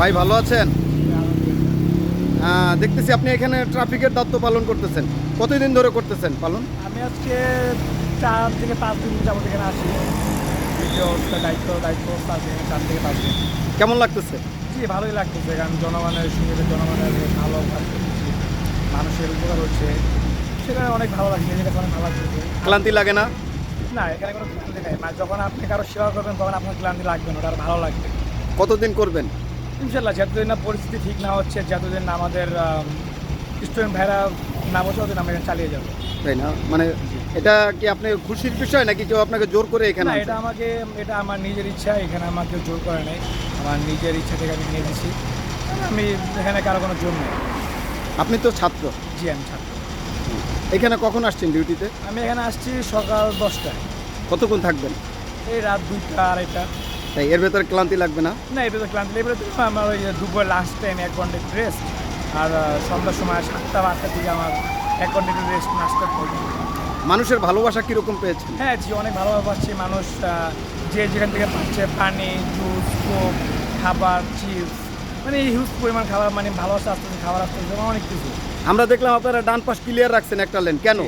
ভাই ভালো আছেন? দেখতেছি আপনি এখানে ট্রাফিকের দায়িত্ব পালন করতেছেন। কতদিন ধরে করতেছেন পালন? আমি আজকে চার থেকে পাঁচ দিন যাবত এখানে আসি দায়িত্ব দায়িত্ব চার থেকে পাঁচ দিন। কেমন লাগতেছে? জি ভালোই লাগতেছে। কারণ জনগণের সঙ্গে জনগণের ভালো মানুষের উপকার হচ্ছে সেখানে অনেক ভালো লাগছে কাছে অনেক ভালো লাগতেছে ক্লান্তি লাগে না? না এখানে কোনো ক্লান্তি নেই। মানে যখন আপনি কারও সেবা করবেন তখন আপনার ক্লান্তি লাগবে না ওটা ভালো লাগবে। কতদিন করবেন? ইনশাল্লাহ যতদিন না পরিস্থিতি ঠিক না হচ্ছে যতদিন না আমাদের স্টুডেন্ট ভাইরা না বসে ততদিন আমরা চালিয়ে যাব। তাই না? মানে এটা কি আপনি খুশির বিষয় নাকি কেউ আপনাকে জোর করে এখানে এটা আমাকে এটা আমার নিজের ইচ্ছা এখানে আমাকে জোর করে নেই। আমার নিজের ইচ্ছা থেকে আমি নিয়ে দিচ্ছি আমি এখানে কারও কোনো জোর নেই। আপনি তো ছাত্র। জি আমি ছাত্র। এখানে কখন আসছেন ডিউটিতে? আমি এখানে আসছি সকাল দশটায়। কতক্ষণ থাকবেন? এই রাত দুইটা আড়াইটা। তাই এর ভেতরে ক্লান্তি লাগবে না? না এর তো ক্লান্তি তো আমার ওই দুপুর লাস্ট টাইম এক ঘণ্টা রেস্ট আর সন্ধ্যার সময় সাতটা বা দিকে আমার এক ঘণ্টা একটু রেস্ট নাস্তা করব মানুষের ভালোবাসা কীরকম পেয়েছে? হ্যাঁ জি অনেক ভালোভাবে পাচ্ছি মানুষ যে যেখান থেকে পাচ্ছে পানি জুস কোক খাবার চিপস মানে হিউজ পরিমাণ খাবার মানে ভালোবাসা আসতেছে খাবার আসতেছে অনেক কিছু। আমরা দেখলাম আপনারা ডান পাশ ক্লিয়ার রাখছেন একটা লেন কেন?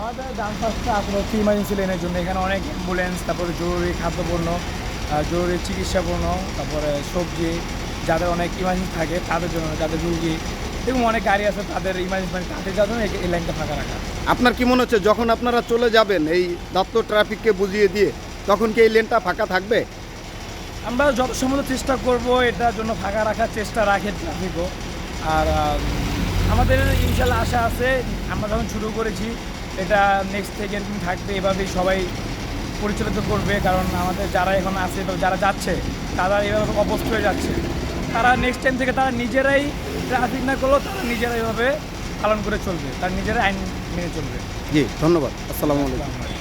আমাদের ডান পাশটা আসলে হচ্ছে ইমার্জেন্সি লেনের জন্য এখানে অনেক অ্যাম্বুলেন্স তারপরে জরুরি খাদ্যপণ্য জরুরি চিকিৎসাপণ্য তারপরে সবজি যাদের অনেক ইমার্জেন্সি থাকে তাদের জন্য যাদের রুগী এবং অনেক গাড়ি আছে তাদের ইমার্জেন্সি মানে তাদের জন্য এই- লাইনটা ফাঁকা রাখা। আপনার কি মনে হচ্ছে যখন আপনারা চলে যাবেন এই দত্ত ট্রাফিককে বুঝিয়ে দিয়ে তখন কি এই লেনটা ফাঁকা থাকবে? আমরা যত সম্ভব চেষ্টা করব এটার জন্য ফাঁকা রাখার চেষ্টা রাখে ট্রাফিকও আর আমাদের ইনশাল্লাহ আশা আছে আমরা যখন শুরু করেছি এটা নেক্সট থেকে এরকম থাকবে এভাবেই সবাই পরিচালিত করবে কারণ আমাদের যারা এখন আছে যারা যাচ্ছে তারা এভাবে অবস্থ হয়ে যাচ্ছে। তারা নেক্সট টাইম থেকে তারা নিজেরাই ট্রাফিক না করলেও তারা নিজেরা এভাবে পালন করে চলবে তারা নিজেরাই আইন মেনে চলবে। জি ধন্যবাদ। আসসালামু আলাইকুম।